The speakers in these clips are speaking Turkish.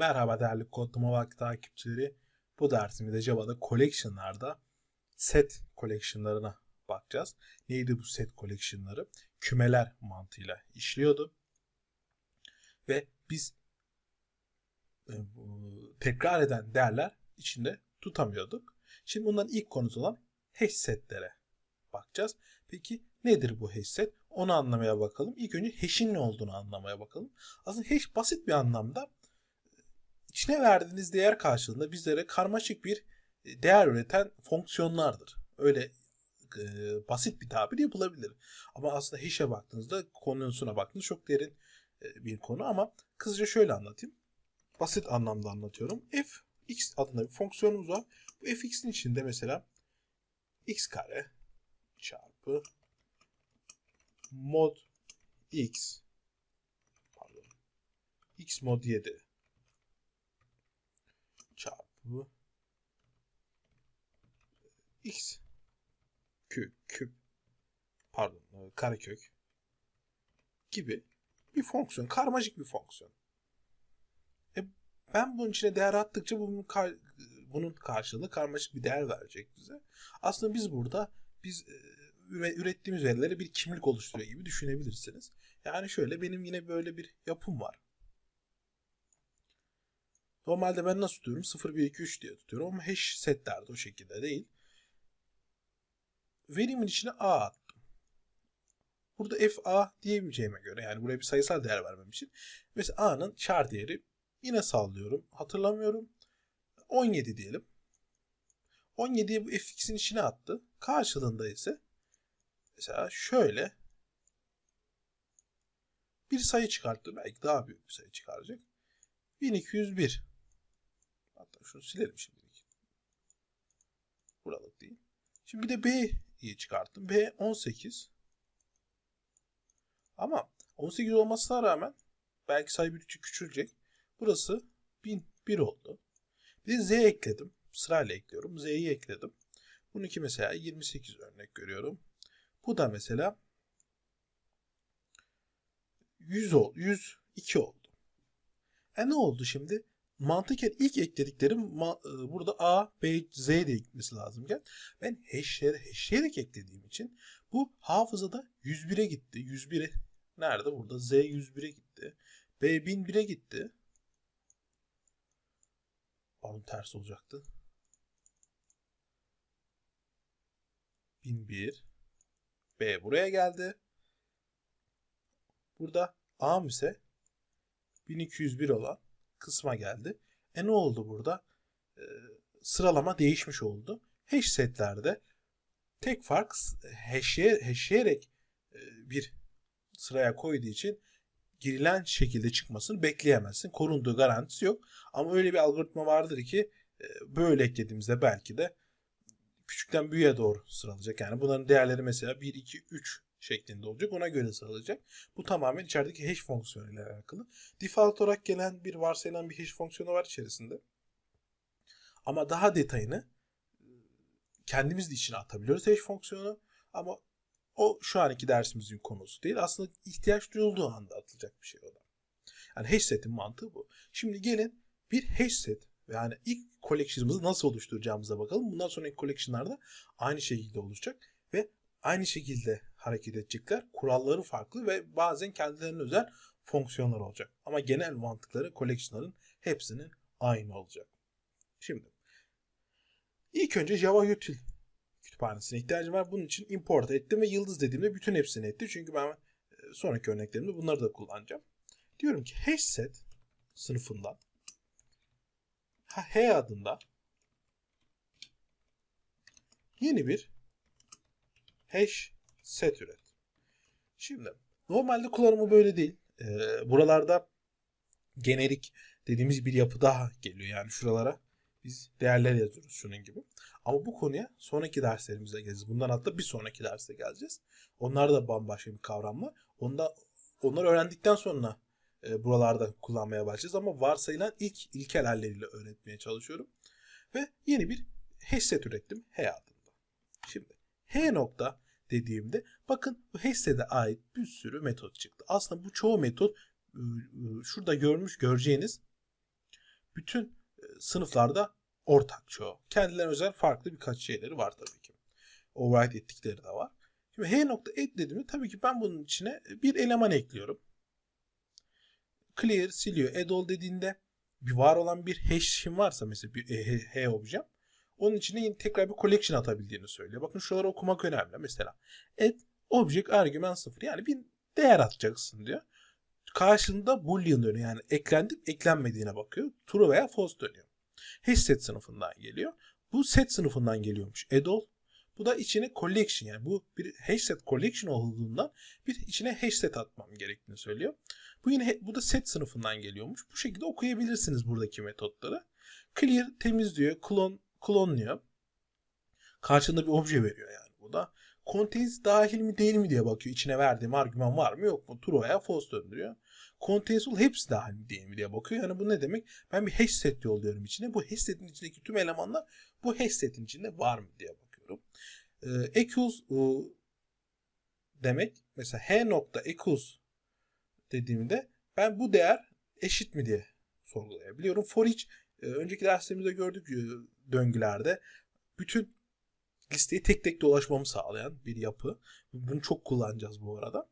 Merhaba değerli kodlama vakti takipçileri. Bu dersimizde Java'da collection'larda set collection'larına bakacağız. Neydi bu set collection'ları? Kümeler mantığıyla işliyordu. Ve biz e, tekrar eden değerler içinde tutamıyorduk. Şimdi bundan ilk konusu olan hash setlere bakacağız. Peki nedir bu hash set? Onu anlamaya bakalım. İlk önce hash'in ne olduğunu anlamaya bakalım. Aslında hash basit bir anlamda içine verdiğiniz değer karşılığında bizlere karmaşık bir e, değer üreten fonksiyonlardır. Öyle e, basit bir tabir yapılabilir. Ama aslında hash'e baktığınızda konusuna baktığınızda çok derin e, bir konu ama kısaca şöyle anlatayım. Basit anlamda anlatıyorum. f x adında bir fonksiyonumuz var. Bu fx'in içinde mesela x kare çarpı mod x pardon x mod 7 çarpı x küp küp pardon e, karekök gibi bir fonksiyon. Karmaşık bir fonksiyon. E, ben bunun içine değer attıkça bunun, kar, bunun karşılığında karmaşık bir değer verecek bize. Aslında biz burada biz e, ürettiğimiz verileri bir kimlik oluşturuyor gibi düşünebilirsiniz. Yani şöyle benim yine böyle bir yapım var. Normalde ben nasıl tutuyorum? 0, 1, 2, 3 diye tutuyorum ama hash setlerde o şekilde değil. Verimin içine A attım. Burada f a diyebileceğime göre yani buraya bir sayısal değer vermem için mesela a'nın char değeri yine sallıyorum. Hatırlamıyorum. 17 diyelim. 17'yi bu fx'in içine attı. Karşılığında ise mesela şöyle bir sayı çıkarttı. Belki daha büyük bir sayı çıkaracak. 1201. Şunu silelim şimdilik. Buralık değil. Şimdi bir de B'yi çıkarttım. B 18. Ama 18 olmasına rağmen belki sayı bir küçülecek. Burası 1001 oldu. Bir de Z ekledim. Sırayla ekliyorum. Z'yi ekledim. Bununki mesela 28 örnek görüyorum. Bu da mesela 100 oldu. 102 oldu. E ne oldu şimdi? Mantıken ilk eklediklerim e, burada A, B, Z diye gitmesi lazımken ben hashleyerek, hashleyerek eklediğim için bu hafızada 101'e gitti. 101'e nerede? Burada Z 101'e gitti. B 1001'e gitti. Pardon ters olacaktı. 1001 B buraya geldi. Burada A ise 1201 olan kısma geldi. E ne oldu burada? E, sıralama değişmiş oldu. Hash setlerde tek fark hash'e, hashleyerek e, bir sıraya koyduğu için girilen şekilde çıkmasını bekleyemezsin. Korunduğu garantisi yok. Ama öyle bir algoritma vardır ki e, böyle eklediğimizde belki de küçükten büyüğe doğru sıralayacak. Yani bunların değerleri mesela 1, 2, 3 şeklinde olacak. Ona göre sıralayacak. Bu tamamen içerideki hash fonksiyonu ile alakalı. Default olarak gelen bir varsayılan bir hash fonksiyonu var içerisinde. Ama daha detayını e, kendimiz de içine atabiliyoruz hash fonksiyonu. Ama o şu anki dersimizin konusu değil. Aslında ihtiyaç duyulduğu anda atılacak bir şey o da. Yani hash set'in mantığı bu. Şimdi gelin bir hash set yani ilk collection'ımızı nasıl oluşturacağımıza bakalım. Bundan sonraki collection'larda aynı şekilde oluşacak ve aynı şekilde hareket edecekler. Kuralları farklı ve bazen kendilerine özel fonksiyonlar olacak. Ama genel mantıkları collection'ların hepsinin aynı olacak. Şimdi ilk önce Java util kütüphanesine ihtiyacım var. Bunun için import ettim ve yıldız dediğimde bütün hepsini etti. Çünkü ben e, sonraki örneklerimde bunları da kullanacağım. Diyorum ki hash set sınıfından H adında yeni bir hash set üret. Şimdi normalde kullanımı böyle değil. Ee, buralarda generik dediğimiz bir yapı daha geliyor. Yani şuralara biz değerler yazıyoruz şunun gibi. Ama bu konuya sonraki derslerimizde geleceğiz. Bundan hatta bir sonraki derste geleceğiz. Onlar da bambaşka bir kavramlar. Onda, onları öğrendikten sonra e, buralarda kullanmaya başlayacağız. Ama varsayılan ilk ilkel halleriyle öğretmeye çalışıyorum. Ve yeni bir hash set ürettim H adında. Şimdi H nokta dediğimde bakın hashset'e ait bir sürü metot çıktı. Aslında bu çoğu metot ıı, ıı, şurada görmüş göreceğiniz bütün e, sınıflarda ortak çoğu. Kendilerine özel farklı birkaç şeyleri var tabii ki. Override ettikleri de var. Şimdi h.add dediğimde tabii ki ben bunun içine bir eleman ekliyorum. Clear siliyor. Add all dediğinde bir var olan bir hash'im varsa mesela bir h, h objem onun içine tekrar bir collection atabildiğini söylüyor. Bakın şuraları okumak önemli. Mesela add object argüman 0 yani bir değer atacaksın diyor. Karşında boolean dönüyor. Yani eklendi eklenmediğine bakıyor. True veya false dönüyor. Hash set sınıfından geliyor. Bu set sınıfından geliyormuş. Add all. Bu da içine collection yani bu bir hash set collection olduğundan bir içine hash set atmam gerektiğini söylüyor. Bu yine bu da set sınıfından geliyormuş. Bu şekilde okuyabilirsiniz buradaki metotları. Clear temizliyor, clone klonluyor. Karşında bir obje veriyor yani bu da. Contains dahil mi değil mi diye bakıyor. İçine verdiğim argüman var mı yok mu? True veya false döndürüyor. Contains all hepsi dahil mi değil mi diye bakıyor. Yani bu ne demek? Ben bir hash set yolluyorum içine. Bu hash setin içindeki tüm elemanlar bu hash setin içinde var mı diye bakıyorum. Ee, equals e, demek mesela h nokta equals dediğimde ben bu değer eşit mi diye sorgulayabiliyorum. For each e, önceki derslerimizde gördük e, döngülerde bütün listeyi tek tek dolaşmamı sağlayan bir yapı. Bunu çok kullanacağız bu arada.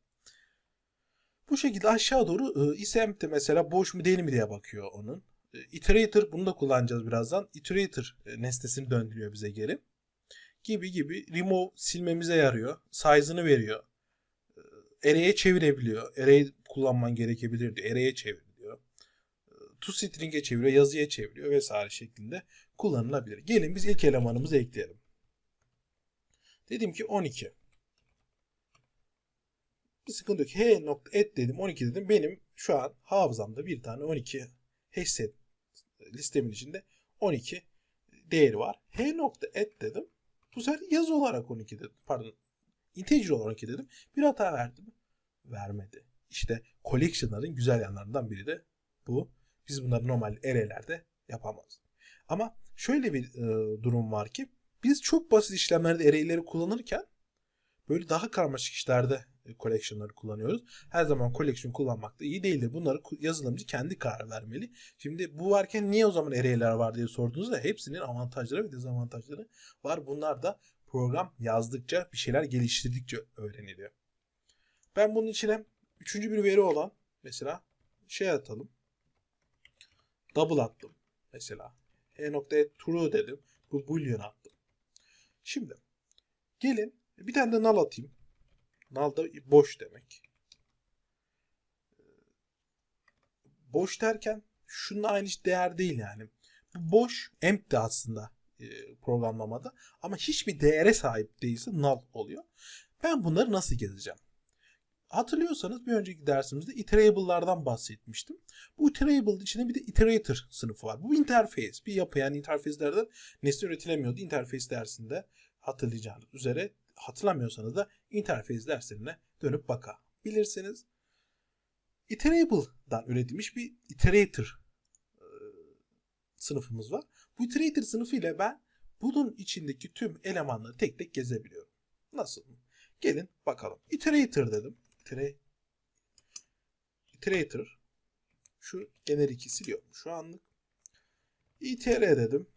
Bu şekilde aşağı doğru e, isempty mesela boş mu değil mi diye bakıyor onun. E, iterator bunu da kullanacağız birazdan. Iterator e, nesnesini döndürüyor bize geri. Gibi gibi remove silmemize yarıyor. Size'ını veriyor. E, array'e çevirebiliyor. Array kullanman gerekebilir diyor. Array'e çevir. E, to string'e çeviriyor, yazıya çeviriyor vesaire şeklinde kullanılabilir. Gelin biz ilk elemanımızı ekleyelim. Dedim ki 12. Bir sıkıntı yok. H et dedim 12 dedim. Benim şu an hafızamda bir tane 12 hash set listemin içinde 12 değeri var. H et dedim. Bu sefer yazı olarak 12 dedim. Pardon. Integer olarak 12 dedim. Bir hata verdi mi? Vermedi. İşte collection'ların güzel yanlarından biri de bu. Biz bunları normal array'lerde yapamaz. Ama şöyle bir e, durum var ki biz çok basit işlemlerde array'leri kullanırken böyle daha karmaşık işlerde e, collection'ları kullanıyoruz. Her zaman collection kullanmak da iyi değildir. Bunları yazılımcı kendi karar vermeli. Şimdi bu varken niye o zaman array'ler var diye sorduğunuzda hepsinin avantajları ve dezavantajları var. Bunlar da program yazdıkça bir şeyler geliştirdikçe öğreniliyor. Ben bunun içine üçüncü bir veri olan mesela şey atalım. Double attım mesela. E noktaya true dedim. Bu boolean attım. Şimdi gelin bir tane de null atayım. Null da boş demek. Boş derken şunun aynı değer değil yani. Bu boş empty aslında e, programlamada ama hiçbir değere sahip değilse null oluyor. Ben bunları nasıl gezeceğim? Hatırlıyorsanız bir önceki dersimizde iterable'lardan bahsetmiştim. Bu iterable içinde bir de iterator sınıfı var. Bu interface, bir yapı yani interface'lerden nesne üretilemiyordu. Interface dersinde hatırlayacağınız üzere hatırlamıyorsanız da interface derslerine dönüp bakabilirsiniz. Iterable'dan üretilmiş bir iterator e, sınıfımız var. Bu iterator sınıfı ile ben bunun içindeki tüm elemanları tek tek gezebiliyorum. Nasıl? Gelin bakalım. Iterator dedim iterator şu generik'i siliyorum şu anlık. itr dedim.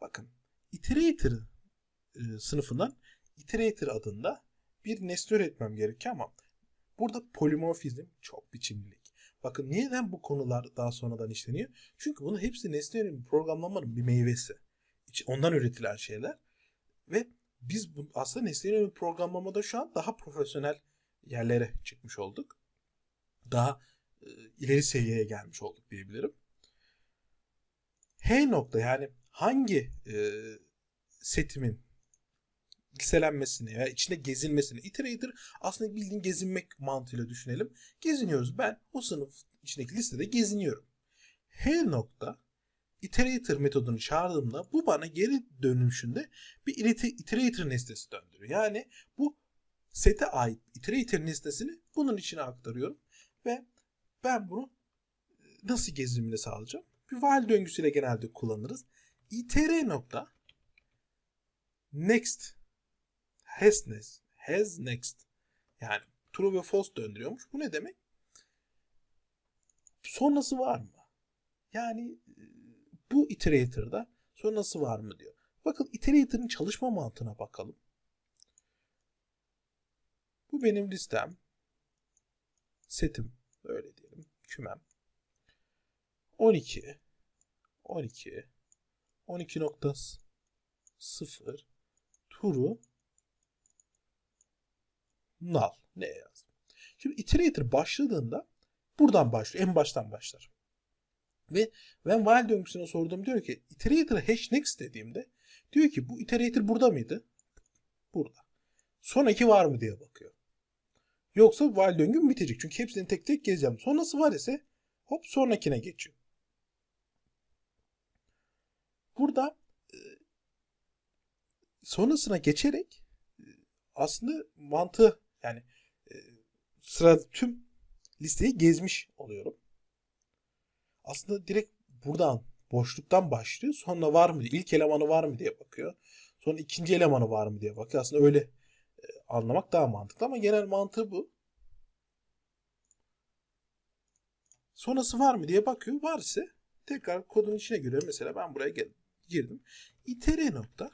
Bakın iterator e, sınıfından iterator adında bir nesne üretmem gerekiyor ama burada polimorfizm çok biçimlilik. Bakın neden bu konular daha sonradan işleniyor? Çünkü bunu hepsi nesne yönelim programlamanın bir meyvesi. Ondan üretilen şeyler. Ve biz bu, aslında nesne yönelim programlamada şu an daha profesyonel yerlere çıkmış olduk. Daha e, ileri seviyeye gelmiş olduk diyebilirim. H nokta yani hangi e, setimin listelenmesini veya içinde gezinmesini iterator aslında bildiğin gezinmek mantığıyla düşünelim. Geziniyoruz. Ben o sınıf içindeki listede geziniyorum. H nokta iterator metodunu çağırdığımda bu bana geri dönüşünde bir iterator nesnesi döndürüyor. Yani bu sete ait iterator nesnesini bunun içine aktarıyorum ve ben bunu nasıl gezimini sağlayacağım? Bir while döngüsüyle genelde kullanırız. itr nokta next has next has next yani true ve false döndürüyormuş. Bu ne demek? Sonrası var mı? Yani e, bu iterator'da sonrası var mı diyor. Bakın iterator'ın çalışma mantığına bakalım. Bu benim listem. Setim. Öyle diyelim. Kümem. 12 12 12.0 turu null. Ne yazdım? Şimdi iterator başladığında buradan başlıyor. En baştan başlar. Ve ben while döngüsüne sorduğum diyor ki iterator'a hash next dediğimde diyor ki bu iterator burada mıydı? Burada. Sonraki var mı diye bakıyor. Yoksa while döngüm bitecek. Çünkü hepsini tek tek gezeceğim. Sonrası var ise hop sonrakine geçiyor. Burada e, sonrasına geçerek e, aslında mantığı yani e, sıra tüm listeyi gezmiş oluyorum. Aslında direkt buradan boşluktan başlıyor. Sonra var mı? ilk elemanı var mı diye bakıyor. Sonra ikinci elemanı var mı diye bakıyor. Aslında öyle anlamak daha mantıklı ama genel mantığı bu. Sonrası var mı diye bakıyor. Var ise tekrar kodun içine giriyor. Mesela ben buraya girdim. itere nokta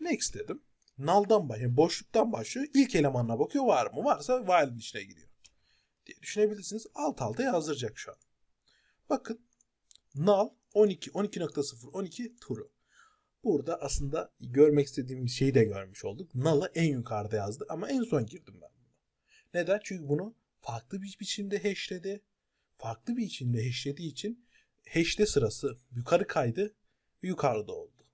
next dedim. Null'dan başlıyor. Boşluktan başlıyor. İlk elemanına bakıyor. Var mı? Varsa while'in içine giriyor. Diye düşünebilirsiniz. Alt alta yazdıracak şu an. Bakın null 12 12.0 12 true. Burada aslında görmek istediğim şeyi de görmüş olduk. Null'ı en yukarıda yazdı ama en son girdim ben buna. Neden? Çünkü bunu farklı bir biçimde hashledi. Farklı bir biçimde hashlediği için hash'te sırası yukarı kaydı ve yukarıda oldu.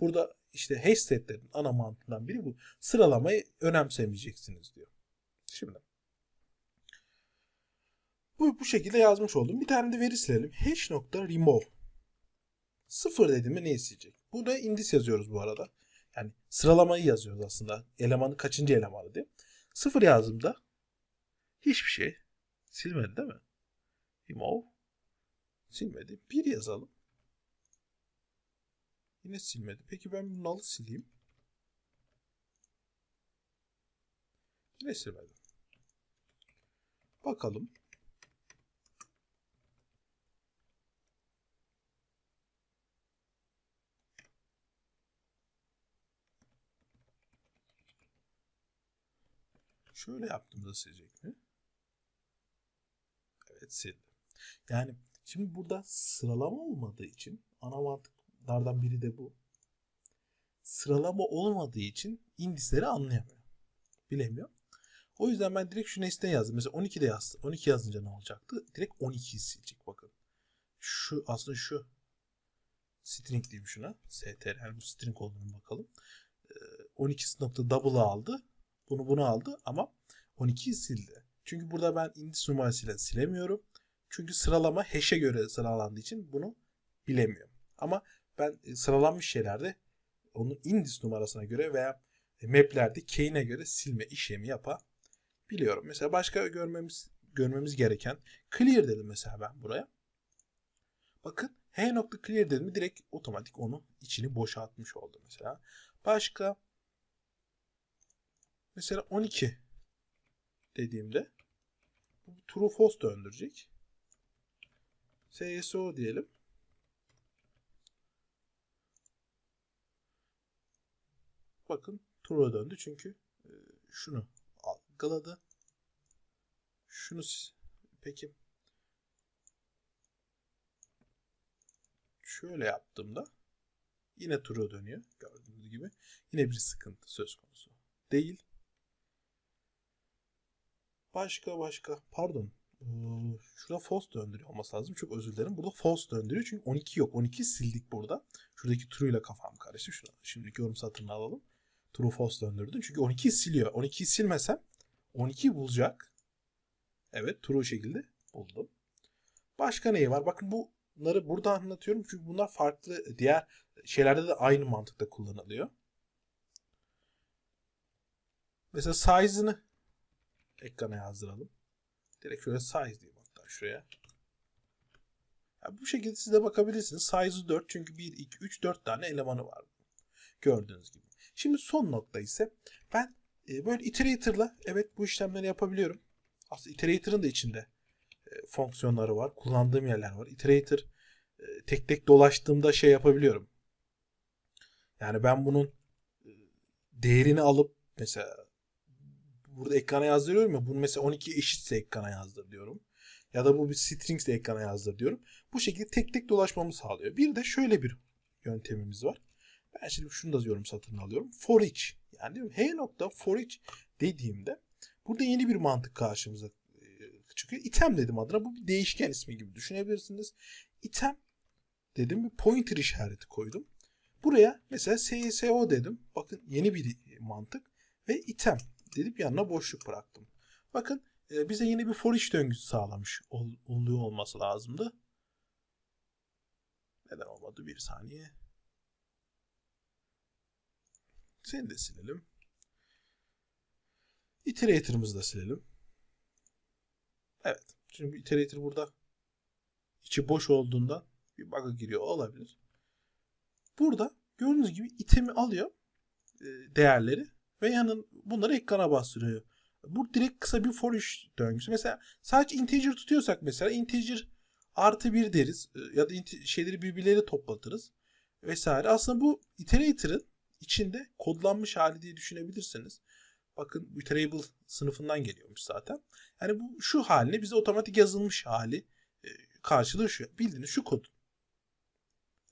Burada işte hash setlerin ana mantığından biri bu. Sıralamayı önemsemeyeceksiniz diyor. Şimdi bu, bu şekilde yazmış oldum. Bir tane de veri silelim. Hash nokta remove. Sıfır dedim mi ne isteyecek? Burada indis yazıyoruz bu arada. Yani sıralamayı yazıyoruz aslında. Elemanı kaçıncı elemanı diye. Sıfır yazdığımda hiçbir şey silmedi değil mi? Remove silmedi. Bir yazalım. Yine silmedi. Peki ben bu null'ı sileyim. Yine silmedi. Bakalım. Şöyle yaptığımda silecek mi? Evet sildi. Yani şimdi burada sıralama olmadığı için ana mantıklardan biri de bu. Sıralama olmadığı için indisleri anlayamıyor. Bilemiyor. O yüzden ben direkt şu nesne yazdım. Mesela 12'de yazdı. 12 yazınca ne olacaktı? Direkt 12'yi silecek bakın. Şu aslında şu string diyeyim şuna. str yani bu string olduğunu bakalım. 12 nokta double'ı aldı. Bunu bunu aldı ama 12'yi sildi. Çünkü burada ben indis numarasıyla silemiyorum. Çünkü sıralama hash'e göre sıralandığı için bunu bilemiyorum. Ama ben e, sıralanmış şeylerde onun indis numarasına göre veya maplerde key'ine göre silme işlemi yapabiliyorum. Mesela başka görmemiz görmemiz gereken clear dedim mesela ben buraya. Bakın h nokta clear dedim direkt otomatik onu içini boşaltmış oldu mesela. Başka mesela 12 dediğimde true false döndürecek. SSO diyelim. Bakın true'a döndü çünkü e, şunu algıladı. Şunu peki şöyle yaptığımda yine true'a dönüyor gördüğünüz gibi. Yine bir sıkıntı söz konusu değil. Başka başka pardon ee, şurada false döndürüyor olması lazım. Çok özür dilerim. Burada false döndürüyor. Çünkü 12 yok. 12 sildik burada. Şuradaki true ile kafam karıştı. Şuna, şimdiki yorum satırını alalım. True false döndürdüm. Çünkü 12'yi siliyor. 12'yi silmesem 12'yi bulacak. Evet true şekilde buldum. Başka neyi var? Bakın bunları burada anlatıyorum. Çünkü bunlar farklı diğer şeylerde de aynı mantıkta kullanılıyor. Mesela size'ını ekrana yazdıralım. Direkt şöyle size diyeyim hatta şuraya. Yani bu şekilde siz de bakabilirsiniz. Size'ı 4 çünkü 1, 2, 3, 4 tane elemanı var. Gördüğünüz gibi. Şimdi son nokta ise ben e, böyle iterator'la evet bu işlemleri yapabiliyorum. Aslında iterator'ın da içinde e, fonksiyonları var. Kullandığım yerler var. Iterator e, tek tek dolaştığımda şey yapabiliyorum. Yani ben bunun değerini alıp mesela burada ekrana yazdırıyorum ya bunu mesela 12 eşitse ekrana yazdır diyorum. Ya da bu bir string ise ekrana yazdır diyorum. Bu şekilde tek tek dolaşmamı sağlıyor. Bir de şöyle bir yöntemimiz var. Ben şimdi şunu da yorum satırını alıyorum. For each. Yani diyorum H nokta for each dediğimde burada yeni bir mantık karşımıza e, çıkıyor. Item dedim adına. Bu bir değişken ismi gibi düşünebilirsiniz. Item dedim bir pointer işareti koydum. Buraya mesela SSO dedim. Bakın yeni bir mantık. Ve item dedim yanına boşluk bıraktım. Bakın e, bize yeni bir for each döngüsü sağlamış ol, oluyor olması lazımdı. Neden olmadı? Bir saniye. Seni de silelim. Iterator'ımızı da silelim. Evet. Şimdi iterator burada içi boş olduğunda bir bug'a giriyor olabilir. Burada gördüğünüz gibi itemi alıyor e, değerleri ve yanın bunları ekrana bastırıyor. Bu direkt kısa bir for each döngüsü. Mesela sadece integer tutuyorsak mesela integer artı bir deriz e, ya da şeyleri birbirleriyle toplatırız vesaire. Aslında bu iterator'ın içinde kodlanmış hali diye düşünebilirsiniz. Bakın iterable sınıfından geliyormuş zaten. Yani bu şu haline bize otomatik yazılmış hali e, karşılığı şu. Bildiğiniz şu kod.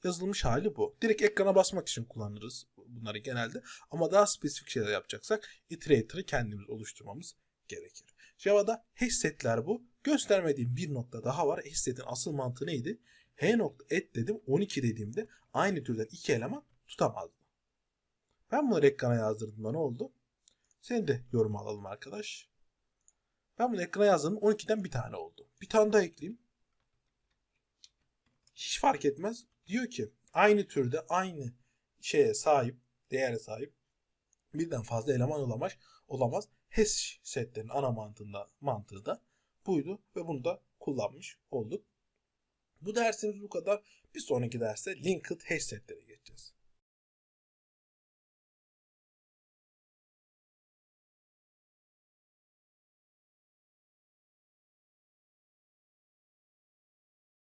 Yazılmış hali bu. Direkt ekrana basmak için kullanırız bunları genelde. Ama daha spesifik şeyler yapacaksak iterator'ı kendimiz oluşturmamız gerekir. Java'da hash setler bu. Göstermediğim bir nokta daha var. Hash setin asıl mantığı neydi? H nokta et dedim 12 dediğimde aynı türden iki eleman tutamazdı. Ben bunları ekrana yazdırdığımda ne oldu? Senin de yorum alalım arkadaş. Ben bunu ekrana yazdım 12'den bir tane oldu. Bir tane daha ekleyeyim. Hiç fark etmez. Diyor ki aynı türde aynı şeye sahip, değere sahip birden fazla eleman olamaz. Olamaz. Hash setlerin ana mantığında, mantığı da buydu ve bunu da kullanmış olduk. Bu dersimiz bu kadar. Bir sonraki derste linked hash setlere geçeceğiz.